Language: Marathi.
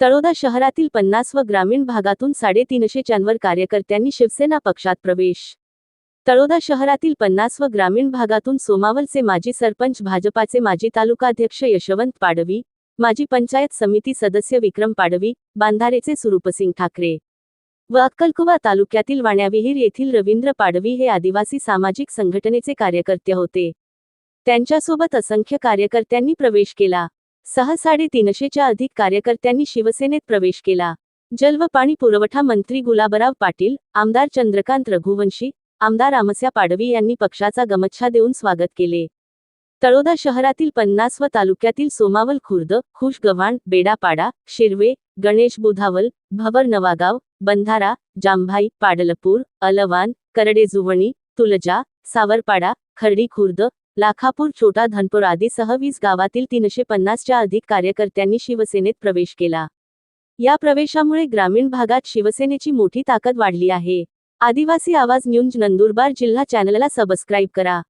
तळोदा शहरातील पन्नास व ग्रामीण भागातून साडेतीनशे च्यावर कार्यकर्त्यांनी शिवसेना पक्षात प्रवेश. तळोदा शहरातील पन्नास व ग्रामीण भागातून सोमावलचे माजी सरपंच भाजपाचे माजी तालुकाध्यक्ष यशवंत पाडवी माजी पंचायत समिती सदस्य विक्रम पाडवी बांधारेचे सुरूपसिंग ठाकरे व अक्कलकुवा तालुक्यातील वाण्याविहीर येथील रवींद्र पाडवी हे आदिवासी सामाजिक संघटनेचे कार्यकर्ते होते. त्यांच्यासोबत असंख्य कार्यकर्त्यांनी प्रवेश केला. सहा साडेतीनशेच्या अधिक कार्यकर्त्यांनी शिवसेनेत प्रवेश केला. जल व पाणी पुरवठा मंत्री गुलाबराव पाटील आमदार चंद्रकांत रघुवंशी आमदार आमस्या पाडवी यांनी पक्षाचा गमच्छा देऊन स्वागत केले. तळोदा शहरातील पन्नास व तालुक्यातील सोमावल खुर्द खुश गव्हाण बेडापाडा शिरवे गणेश बुधावल भवर नवागाव बंधारा जांभाई पाडलपूर अलवान करडेजुवणी तुलजा सावरपाडा खर्डी खुर्द लाखापूर छोटा धनपूर आदीसह वीस गावातील तीनशे पन्नासच्या अधिक कार्यकर्त्यांनी शिवसेनेत प्रवेश केला. या प्रवेशामुळे ग्रामीण भागात शिवसेनेची मोठी ताकद वाढली आहे. आदिवासी आवाज न्यूज नंदुरबार जिल्हा चॅनलला सबस्क्राईब करा.